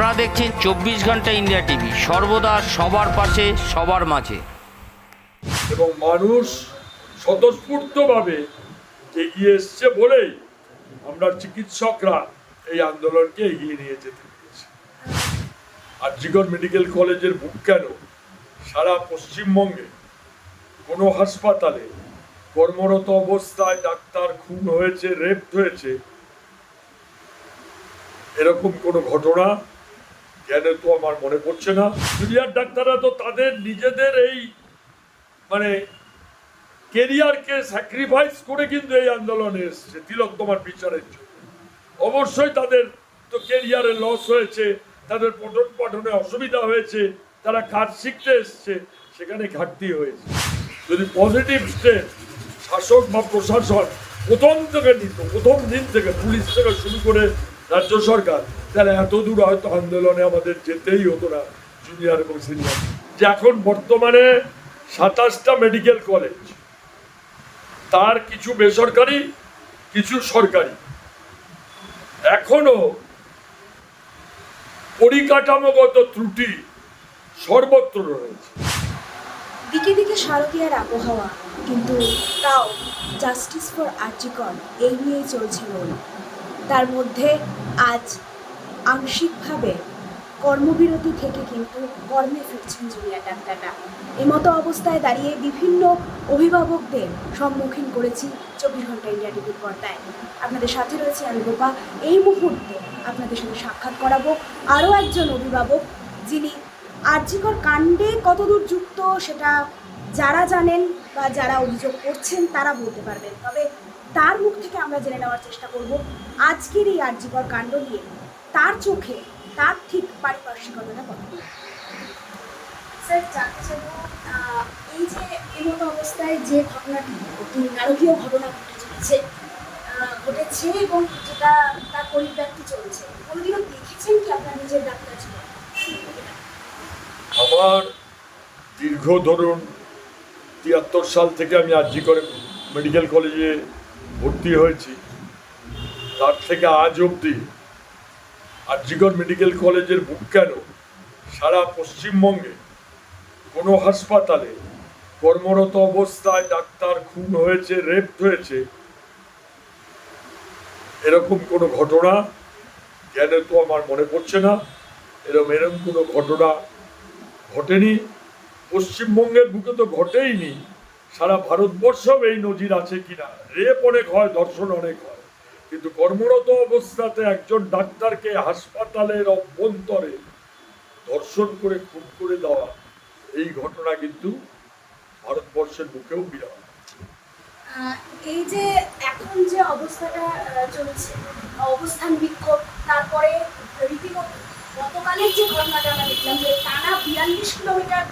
আপনারা দেখছেন চব্বিশ ঘণ্টা ইন্ডিয়া টিভি। সর্বদা সবার পাশে, সবার মাঝে। এবং মানুষ স্বতঃস্ফূর্তভাবে এগিয়ে এসছে বলেই আমরা চিকিৎসকরা এই আন্দোলনকে এগিয়ে নিয়ে যেতে পেরেছি। আর জিগর মেডিকেল কলেজের বুক কেন? সারা পশ্চিমবঙ্গে কোনো হাসপাতালে কর্মরত অবস্থায় ডাক্তার খুন হয়েছে রেপ হয়েছে, এরকম কোনো ঘটনা জ্ঞানে তো আমার মনে পড়ছে না। জুনিয়র ডাক্তাররা তো তাদের নিজেদের এই মানে কেরিয়ারকে স্যাক্রিফাইস করে কিন্তু এই আন্দোলনে এসছে, তিলক তোমার বিচারের জন্য। অবশ্যই তাদের তো কেরিয়ারে লস হয়েছে, তাদের পঠন পাঠনে অসুবিধা হয়েছে, তারা কাজ শিখতে এসছে, সেখানে ঘাটতি হয়েছে। যদি পজিটিভ স্টেপ শাসক বা প্রশাসন প্রথম থেকে নিত, প্রথম দিন থেকে পুলিশ থেকে শুরু করে রাজ্য সরকার, তাহলে এত দূর হয়তো আন্দোলনে আমাদের যেতেই হতো না জুনিয়র এবং সিনিয়র যে এখন বর্তমানে সাতাশটা মেডিকেল কলেজ তার কিছু বেসরকারি, কিছু সরকারি। এখনও পরিকাঠামোগত ত্রুটি সর্বত্র রয়েছে। দিকে দিকে শারদীয়ার আবহাওয়া, কিন্তু তাও জাস্টিস ফর আর্জিকন এই নিয়েই চলছে মন তার মধ্যে আজ আংশিকভাবে কর্মবিরতি থেকে কিন্তু কর্মে ফিরছেন জুনিয়র ডাক্তাররা এমতো অবস্থায় দাঁড়িয়ে বিভিন্ন অভিভাবকদের সম্মুখীন করেছি চব্বিশ ঘণ্টা ইন্ডিয়া টিভির পর্দায়। আপনাদের সাথে রয়েছে আমি গোপা। এই মুহূর্তে আপনাদের সঙ্গে সাক্ষাৎ করাবো আরও একজন অভিভাবক যিনি আর্যিকর কাণ্ডে কতদূর যুক্ত সেটা যারা জানেন বা যারা অভিযোগ করছেন তারা বলতে পারবেন। তবে তার মুখ থেকে আমরা জেনে নেওয়ার চেষ্টা করব আজকের এই আর্যিকর কাণ্ড নিয়ে। তার চোখে তার ঠিক পারিপার্শ্বিকতাটা কত? স্যার জানতে চাইব এই যে এমতো অবস্থায় যে ঘটনাটি অতি নারকীয় ঘটনা ঘটে চলেছে ঘটেছে এবং যেটা তার পরিব্যক্তি চলছে কোনোদিনও দেখেছেন কি আপনার নিজের ডাক্তার ছিল? আমার দীর্ঘ ধরুন তিয়াত্তর সাল থেকে আমি আরজি করে মেডিকেল কলেজে ভর্তি হয়েছি। তার থেকে আজ অবধি আরজিগড় মেডিকেল কলেজের বুক কেন সারা পশ্চিমবঙ্গে কোনো হাসপাতালে কর্মরত অবস্থায় ডাক্তার খুন হয়েছে রেপ হয়েছে? এরকম কোনো ঘটনা জ্ঞানে তো আমার মনে পড়ছে না। এরকম এরকম কোনো ঘটনা ঘটেনি। পশ্চিমবঙ্গের বুকে তো ঘটেইনি। সারা ভারতবর্ষেও এই নজির আছে কিনা? রেপ অনেক হয় দর্শন অনেক হয়। কিন্তু কর্মরত অবস্থাতে একজন ডাক্তারকে হাসপাতালের অভ্যন্তরে ধর্ষণ করে, খুন করে দেওয়া, এই ঘটনা কিন্তু ভারতবর্ষের বুকেও বিরাট। এই যে এখন যে অবস্থাটা চলছে, অবস্থান বিক্ষোভ, তারপরে রীতিমতো গতকালের যে ঘটনাটা আমরা দেখলাম যে টানা বিয়াল্লিশ কিলোমিটার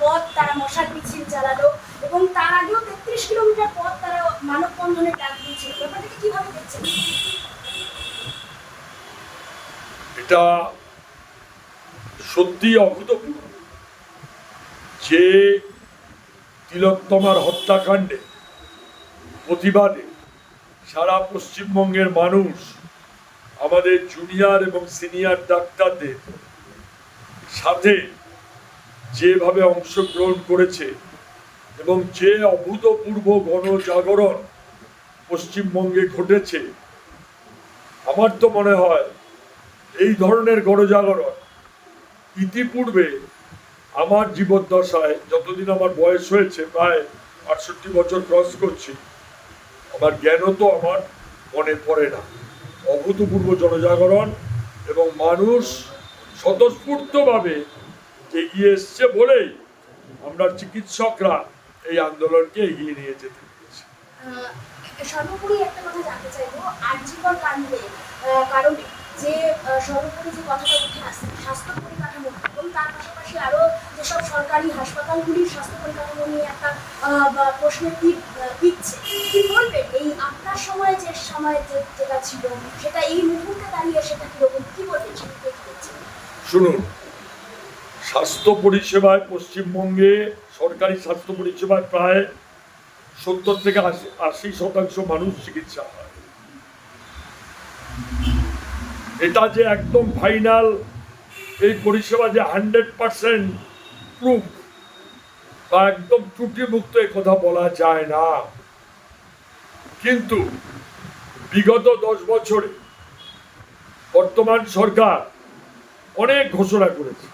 পথ তারা মশার মিছিল চালালো এবং তার আগেও তেত্রিশ কিলোমিটার পথ তারা মানববন্ধনের ডাক দিয়েছিল। ব্যাপারটাকে কীভাবে দেখছেন? এটা সত্যি অভূতপূর্ব। যে তিলোত্তমার হত্যাকাণ্ডে, প্রতিবাদে সারা পশ্চিমবঙ্গের মানুষ, আমাদের জুনিয়র এবং সিনিয়র ডাক্তারদের সাথে যেভাবে অংশগ্রহণ করেছে এবং যে অভূতপূর্ব গণজাগরণ পশ্চিমবঙ্গে ঘটেছে, আমার তো মনে হয় এই ধরনের গণজাগরণ ইতিপূর্বে আমার জীবদ্দশায় যতদিন আমার বয়স হয়েছে, প্রায় আটষট্টি বছর ক্রস করছি, আমার জ্ঞানও তো আমার মনে পড়ে না। অভূতপূর্ব জনজাগরণ এবং মানুষ স্বতঃস্ফূর্তভাবে এগিয়ে এসছে বলেই আমরা চিকিৎসকরা এই আন্দোলনকে এগিয়ে নিয়ে যেতে পেরেছি। সর্বোপরি একটা কথা জানতে চাইব আর্যিকর কাণ্ডে কারণে যে সর্বোপরি যে কথাটা উঠে আসছে স্বাস্থ্য পরিকাঠামো এবং তার পাশাপাশি আরও যেসব সরকারি হাসপাতালগুলির স্বাস্থ্য পরিকাঠামো নিয়ে একটা প্রশ্নের আহ, দিচ্ছে কি বলবেন? এই আপনার সময়ে যে সময় যেটা ছিল সেটা এই মুহূর্তে দাঁড়িয়ে সেটা কীরকম কি বলবেন? সেটা দেখছেন শুনুন স্বাস্থ্য পরিষেবায় পশ্চিমবঙ্গে সরকারি স্বাস্থ্য পরিষেবায় প্রায় সত্তর থেকে আশি আশি শতাংশ মানুষ চিকিৎসা হয়। এটা যে একদম ফাইনাল এই পরিষেবা যে হান্ড্রেড পার্সেন্ট প্রুফ বা একদম ত্রুটিমুক্ত এ কথা বলা যায় না। কিন্তু বিগত দশ বছরে বর্তমান সরকার অনেক ঘোষণা করেছে।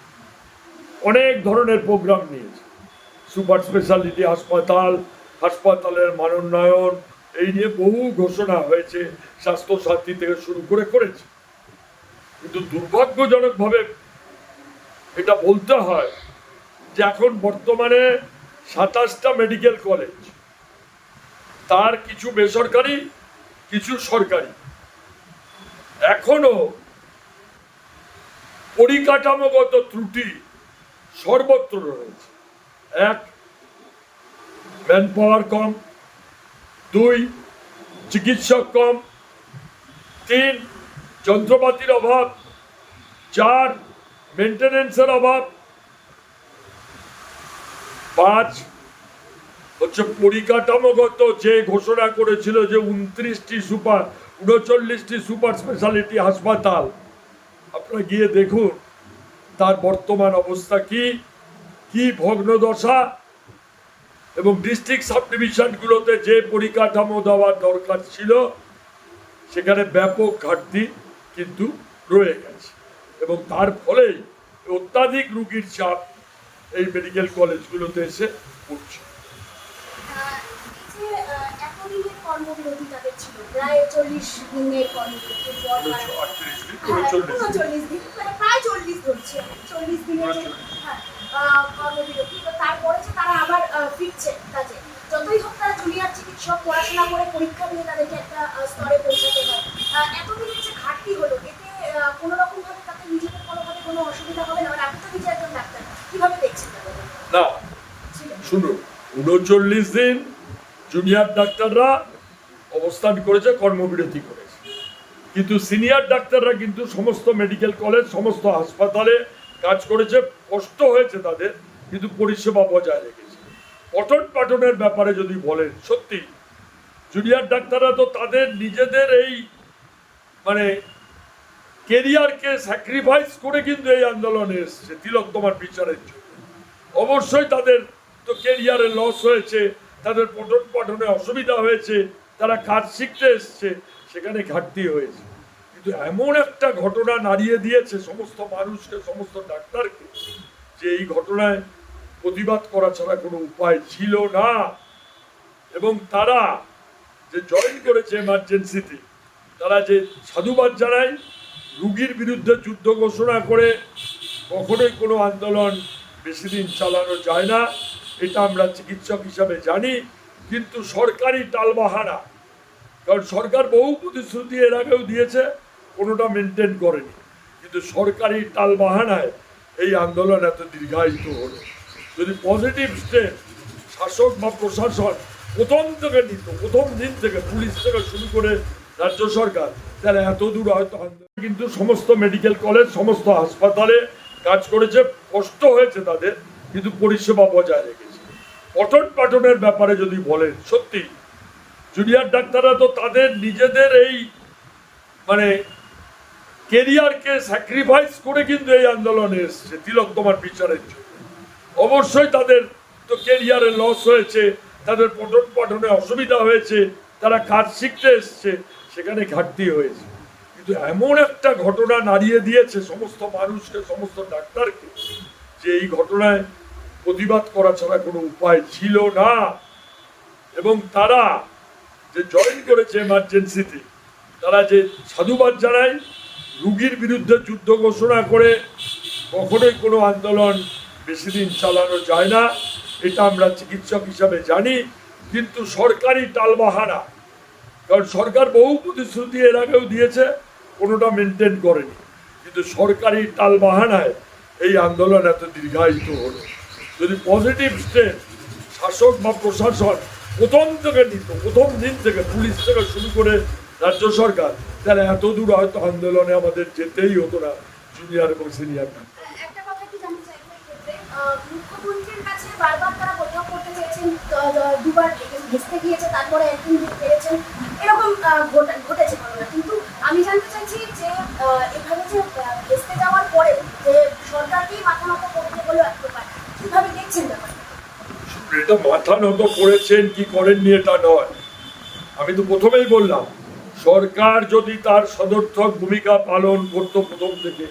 অনেক ধরনের প্রোগ্রাম নিয়েছে। সুপার স্পেশালিটি হাসপাতাল, হাসপাতালের মানোন্নয়ন, এই নিয়ে বহু ঘোষণা হয়েছে, স্বাস্থ্যসাথী থেকে শুরু করে করেছে। কিন্তু দুর্ভাগ্যজনকভাবে এটা বলতে হয় যে এখন বর্তমানে সাতাশটা মেডিকেল কলেজ তার কিছু বেসরকারি, কিছু সরকারি। এখনও পরিকাঠামোগত ত্রুটি সর্বত্র রয়েছে। এক ম্যান পাওয়ার কম। দুই, চিকিৎসক কম। তিন, যন্ত্রপাতির অভাব। চার মেনটেনেন্সের অভাব। পাঁচ, হচ্ছে পরিকাঠামোগত যে ঘোষণা করেছিল যে উনত্রিশটি সুপার, উনচল্লিশটি সুপার স্পেশালিটি হাসপাতাল, আপনারা গিয়ে দেখুন। তার বর্তমান অবস্থা কি? কি ভগ্নদশা? এবং ডিস্ট্রিক্ট সাব ডিভিশনগুলোতে যে পরিকাঠামো দেওয়ার দরকার ছিল, সেখানে ব্যাপক ঘাটতি কিন্তু রয়ে গেছে। এবং তার ফলেই অত্যাধিক রুগীর চাপ এই মেডিকেল কলেজগুলোতে এসে পড়ছে আহ, এই যে আহ, এতদিনের কর্মবিরতি তাদের ছিল প্রায় চল্লিশ দিনের দিন? হ্যাঁ, দিন। মানে প্রায় চল্লিশ ধরছি। চল্লিশ দিনের যে হ্যাঁ, কর্মবিরতি। তো তারপরে যে তারা আবার ফিরছে কাজে যতই হোক তারা জুনিয়র চিকিৎসক পড়াশোনা করে পরীক্ষা দিয়ে তাদেরকে একটা স্তরে পৌঁছাতে হয়। এতদিনের যে ঘাটতি হলো এতে কোনো রকম ভাবে তাদের নিজেদের কোনোভাবে কোনো অসুবিধা হবে না। মানে আপনি তো নিজে একজন ডাক্তার কীভাবে দেখছেন না শুনুন উনচল্লিশ দিন জুনিয়র ডাক্তাররা অবস্থান করেছে, কর্মবিরতি করেছে। কিন্তু সিনিয়র ডাক্তাররা কিন্তু সমস্ত মেডিকেল কলেজ, সমস্ত হাসপাতালে কাজ করেছে, কষ্ট হয়েছে তাদের, কিন্তু পরিষেবা বজায় রেখেছে। পঠন পাঠনের ব্যাপারে যদি বলেন, সত্যি, জুনিয়র ডাক্তাররা তো তাদের নিজেদের এই মানে কেরিয়ারকে স্যাক্রিফাইস করে কিন্তু এই আন্দোলনে এসছে, তিলক তোমার বিচারের জন্য। অবশ্যই তাদের তো কেরিয়ারে লস হয়েছে, তাদের পঠন পাঠনে অসুবিধা হয়েছে তারা কাজ শিখতে এসছে, সেখানে ঘাটতি হয়েছে। কিন্তু এমন একটা ঘটনা নাড়িয়ে দিয়েছে সমস্ত মানুষকে, সমস্ত ডাক্তারকে, যে এই ঘটনায় প্রতিবাদ করা ছাড়া কোনো উপায় ছিল না। এবং তারা যে জয়েন করেছে এমার্জেন্সিতে তারা যে সাধুবাদ জানায়, রুগীর বিরুদ্ধে যুদ্ধ ঘোষণা করে কখনোই কোনো আন্দোলন বেশি দিন চালানো যায় না। এটা আমরা চিকিৎসক হিসাবে জানি, কিন্তু সরকারি টালবাহানা কারণ সরকার বহু প্রতিশ্রুতি এর আগেও দিয়েছে, কোনোটা মেনটেন করেনি। কিন্তু সরকারি টালবাহানায় এই আন্দোলন এত দীর্ঘায়িত হলো। যদি পজিটিভ স্টেপ শাসক বা প্রশাসন প্রথম থেকে নিত, প্রথম দিন থেকে, পুলিশ থেকে শুরু করে রাজ্য সরকার, তাহলে এত দূর হয়তো আন্দোলন। কিন্তু সমস্ত মেডিকেল কলেজ সমস্ত হাসপাতালে কাজ করেছে, কষ্ট হয়েছে তাদের, কিন্তু পরিষেবা বজায় রেখেছে। পঠন পাঠনের ব্যাপারে যদি বলেন, সত্যি জুনিয়র ডাক্তাররা তো তাদের নিজেদের এই মানে কেরিয়ারকে স্যাক্রিফাইস করে কিন্তু এই আন্দোলনে এসছে, তিলক তোমার বিচারের জন্য। অবশ্যই তাদের তো কেরিয়ারে লস হয়েছে, তাদের পঠন পাঠনে অসুবিধা হয়েছে, তারা কাজ শিখতে এসছে, সেখানে ঘাটতি হয়েছে। কিন্তু এমন একটা ঘটনা নাড়িয়ে দিয়েছে সমস্ত মানুষকে, সমস্ত ডাক্তারকে, যে এই ঘটনায় প্রতিবাদ করা ছাড়া কোনো উপায় ছিল না। এবং তারা যে জয়েন করেছে এমার্জেন্সিতে তারা যে সাধুবাদ জানায়, রুগীর বিরুদ্ধে যুদ্ধ ঘোষণা করে কখনোই কোনো আন্দোলন বেশি দিন চালানো যায় না। এটা আমরা চিকিৎসক হিসাবে জানি, কিন্তু সরকারি টালবাহানা, কারণ সরকার বহু প্রতিশ্রুতি এর আগেও দিয়েছে, কোনোটা মেনটেন করেনি। কিন্তু সরকারি টালবাহানায় এই আন্দোলন এত দীর্ঘায়িত হলো। যদি পজিটিভ স্টেপ শাসক বা প্রশাসন প্রথম থেকে নিত প্রথম দিন থেকে পুলিশ থেকে শুরু করে রাজ্য সরকার। তাহলে এত দূর হয়তো আন্দোলনে আমাদের যেতেই হতো না জুনিয়র এবং সিনিয়র বারবার তারা দুবার গিয়েছে, তারপরে একদিন এরকম ঘটেছে কিন্তু আমি জানতে চাইছি যে এখানে যে যাওয়ার পরে যে সরকারকেই কীভাবে দেখছেন ব্যাপারটা? এটা মাথা নত করেছেন, কি করেননি এটা নয়। আমি তো প্রথমেই বললাম, সরকার যদি তার সদর্থক ভূমিকা পালন করতো প্রথম থেকে,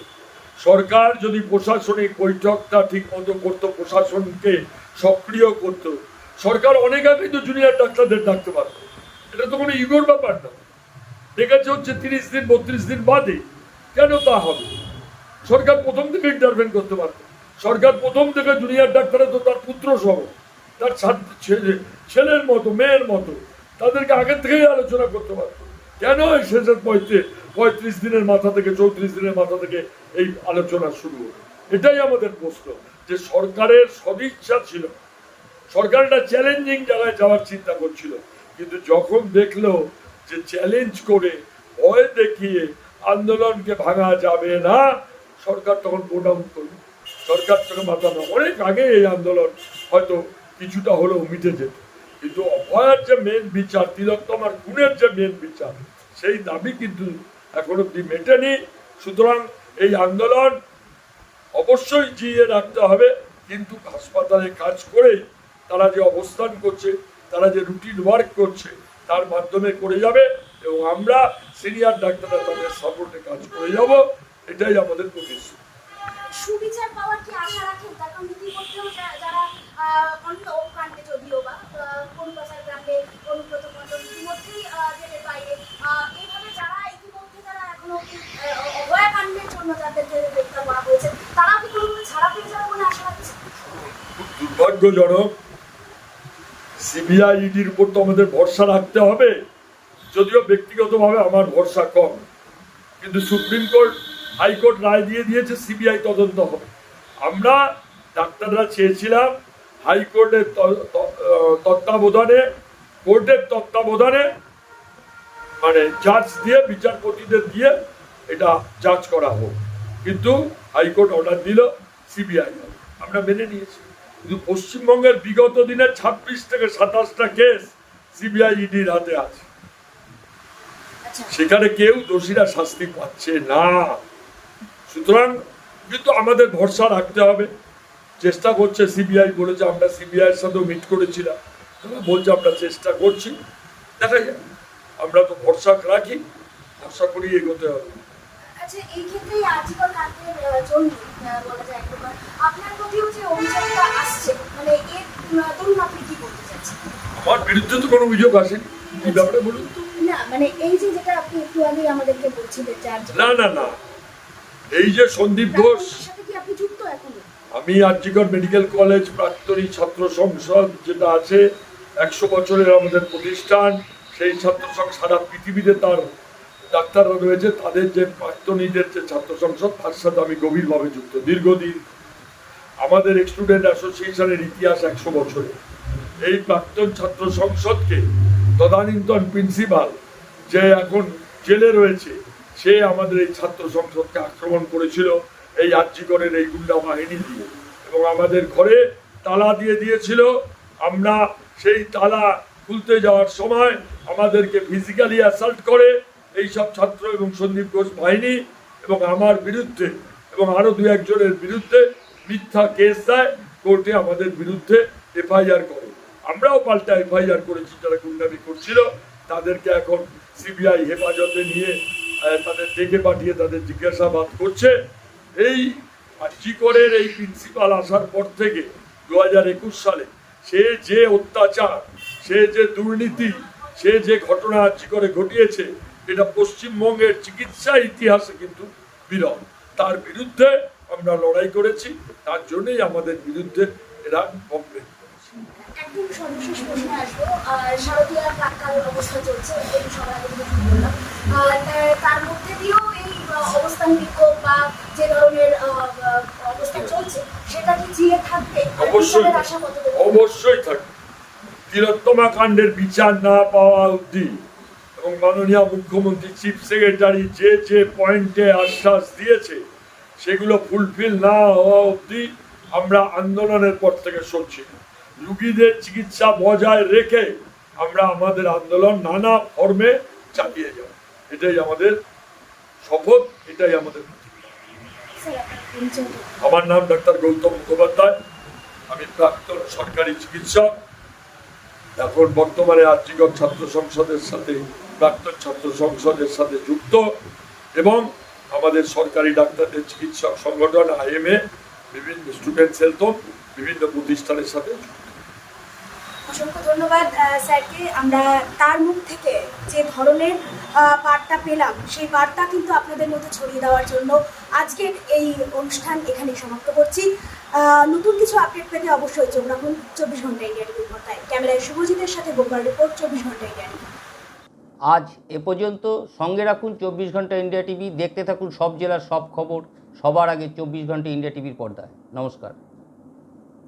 সরকার যদি প্রশাসনিক বৈঠকটা ঠিক মতো করতো, প্রশাসনকে সক্রিয় করতো, সরকার অনেক আগেই তো জুনিয়র ডাক্তারদের ডাকতে পারতো। এটা তো কোনো ইগোর ব্যাপার না। ডেকেছে হচ্ছে তিরিশ দিন, বত্রিশ দিন বাদে কেন তা হবে? সরকার প্রথম থেকে ইন্টারভেন করতে পারত। সরকার প্রথম থেকে জুনিয়র ডাক্তারে তো তার পুত্র সহ তার ছেলে- ছেলের মতো, মেয়ের মতো। তাদেরকে আগের থেকেই আলোচনা করতে পারত। কেন এই পঁয়ত্রিশ পঁয়ত্রিশ দিনের মাথা থেকে, চৌত্রিশ দিনের মাথা থেকে এই আলোচনা শুরু হলো? এটাই আমাদের প্রশ্ন, যে সরকারের সদিচ্ছা ছিল। সরকার একটা চ্যালেঞ্জিং জায়গায় যাওয়ার চিন্তা করছিল। কিন্তু যখন দেখল যে চ্যালেঞ্জ করে ভয় দেখিয়ে আন্দোলনকে ভাঙা যাবে না, সরকার তখন আউট করল সরকার থেকে মাথা অনেক আগে এই আন্দোলন হয়তো কিছুটা হলেও মিটে যেত। কিন্তু অভয়ার যে মেন বিচার, তিলোত্তমার গুণের যে মেন বিচার, সেই দাবি কিন্তু এখন অব্দি মেটেনি। সুতরাং এই আন্দোলন অবশ্যই জিয়ে রাখতে হবে। কিন্তু হাসপাতালে কাজ করে তারা যে অবস্থান করছে, তারা যে রুটিন ওয়ার্ক করছে, তার মাধ্যমে করে যাবে এবং আমরা সিনিয়র ডাক্তাররা তাদের সাপোর্টে কাজ করে যাব। এটাই আমাদের প্রতিশ্রুতি সুবিচার পাওয়ার কি আশা রাখেন? কারণ যারা অন্য কাণ্ডে যদিও বা অনুব্রত মণ্ডল ইতিমধ্যেই এইভাবে যারা ইতিমধ্যে এখনও আহ, অভয়া কাণ্ডের জন্য গ্রেপ্তার করা হয়েছে তারাও কি কোনো ছাড়া পেয়ে যাবে আশা রাখছে দুর্ভাগ্যজনক সিবিআই ইডির উপর তো আমাদের ভরসা রাখতে হবে। যদিও ব্যক্তিগতভাবে আমার ভরসা কম কিন্তু সুপ্রিম কোর্ট হাইকোর্ট রায় দিয়ে দিয়েছে সিবিআই তদন্ত হবে। আমরা ডাক্তাররা চেয়েছিলাম হাইকোর্টের তত্ত্বাবধানে কোর্টের তত্ত্বাবধানে মানে জাজ দিয়ে বিচারপতিদের দিয়ে এটা জাজ করা হোক। কিন্তু হাইকোর্ট অর্ডার দিল সিবিআই। আমরা মেনে নিয়েছি। কিন্তু পশ্চিমবঙ্গের বিগত দিনে ছাব্বিশ থেকে সাতাশটা কেস সিবিআই ইডির হাতে আছে। আচ্ছা। সেখানে কেউ দোষীরা শাস্তি পাচ্ছে না। সুতরাং কিন্তু আমাদের ভরসা রাখতে হবে। চেষ্টা করছে সিবিআই বলেছে আমরা সিবিআই এর সাথেও মিট করেছিলাম তারা বলছে আমরা চেষ্টা করছি। দেখা যাক আমরা তো ভরসা রাখি ভরসা করি এগোতে হবে। আচ্ছা যায় মানে আমার বিরুদ্ধে তো কোনো অভিযোগ আসেনি। এই ব্যাপারে বলুন? না মানে এই যে যেটা আপনি একটু আগে আমাদেরকে বলছিলেন না না না। এই যে সন্দীপ ঘোষ সাথে কি আপনি যুক্ত এখনও? আমি আরজিগড় মেডিকেল কলেজ, প্রাক্তনী ছাত্র সংসদ যেটা আছে, একশো বছরের আমাদের প্রতিষ্ঠান, সেই ছাত্র সংসদ সারা পৃথিবীতে তার ডাক্তাররা রয়েছে। তাদের যে প্রাক্তনীদের যে ছাত্র সংসদ, তার সাথে আমি গভীরভাবে যুক্ত। দীর্ঘদিন আমাদের স্টুডেন্ট অ্যাসোসিয়েশনের ইতিহাস একশো বছরে। এই প্রাক্তন ছাত্র সংসদকে তদানীন্তন প্রিন্সিপাল যে এখন জেলে রয়েছে, সে আমাদের এই ছাত্র সংসদকে আক্রমণ করেছিল। এই আর্যিকরের এই গুন্ডা বাহিনী দিয়ে। এবং আমাদের ঘরে তালা দিয়ে দিয়েছিল, আমরা সেই তালা খুলতে যাওয়ার সময় আমাদেরকে ফিজিক্যালি অ্যাসাল্ট করে এই সব ছাত্র এবং সন্দীপ ঘোষ বাহিনী এবং আমার বিরুদ্ধে এবং আরও দু একজনের বিরুদ্ধে মিথ্যা কেস দেয় কোর্টে আমাদের বিরুদ্ধে এফআইআর করে। আমরাও পাল্টা এফআইআর করেছি, যারা গুন্ডামি করছিল, তাদেরকে এখন সিবিআই হেফাজতে নিয়ে তাদের ডেকে পাঠিয়ে তাদের জিজ্ঞাসাবাদ করছে। এই চিকরের এই প্রিন্সিপাল আসার পর থেকে দু হাজার একুশ সালে? সে যে অত্যাচার, সে যে দুর্নীতি, সে যে ঘটনা চিকরে ঘটিয়েছে, এটা পশ্চিমবঙ্গের চিকিৎসা ইতিহাসে কিন্তু বিরল। তার বিরুদ্ধে আমরা লড়াই করেছি, তার জন্যই আমাদের বিরুদ্ধে এরা কমপ্লেন একদম সর্বশেষ প্রশ্নে আসব অবস্থা চলছে তা- তার মধ্যে দিয়েও এই অবস্থান বিক্ষোভ বা যে ধরনের অবস্থা চলছে সেটা কি জিয়ে থাকবে? অবশ্যই অবশ্যই থাকে তিলোত্তমা কাণ্ডের বিচার না পাওয়া অবধি এবং মাননীয় মুখ্যমন্ত্রী চিফ সেক্রেটারি যে যে পয়েন্টে আশ্বাস দিয়েছে সেগুলো ফুলফিল না হওয়া অবধি আমরা আন্দোলনের পর থেকে সরছি না। রুগীদের চিকিৎসা বজায় রেখে আমরা আমাদের আন্দোলন নানা ফর্মে চালিয়ে যাব। এটাই আমাদের শপথ এটাই আমাদের প্রতিজ্ঞা। স্যার আপনার পরিচয় দিন। আমার নাম ডাক্তার গৌতম মুখোপাধ্যায় আমি প্রাক্তন সরকারি চিকিৎসক এখন বর্তমানে আর্যিকর ছাত্র সংসদের সাথে, প্রাক্তন ছাত্র সংসদের সাথে যুক্ত এবং আমাদের সরকারি ডাক্তারদের চিকিৎসক সংগঠন, আইএমএ, বিভিন্ন স্টুডেন্টস হেলথ বিভিন্ন প্রতিষ্ঠানের সাথে যুক্ত। অসংখ্য ধন্যবাদ স্যারকে। আমরা তার মুখ থেকে যে ধরনের বার্তা পেলাম, সেই বার্তা কিন্তু আপনাদের মধ্যে ছড়িয়ে দেওয়ার জন্য আজকের এই অনুষ্ঠান এখানেই সমাপ্ত করছি। নতুন কিছু আপডেট পেতে অবশ্যই চোখ রাখুন চব্বিশ ঘণ্টা ইন্ডিয়া টিভির পর্দায়। ক্যামেরায় শুভজিতের সাথে গোপাল রিপোর্ট, চব্বিশ ঘণ্টা ইন্ডিয়া টিভি। আজ এ পর্যন্ত সঙ্গে রাখুন চব্বিশ ঘণ্টা ইন্ডিয়া টিভি। দেখতে থাকুন সব জেলার সব খবর সবার আগে চব্বিশ ঘণ্টা ইন্ডিয়া টিভির পর্দায়। নমস্কার।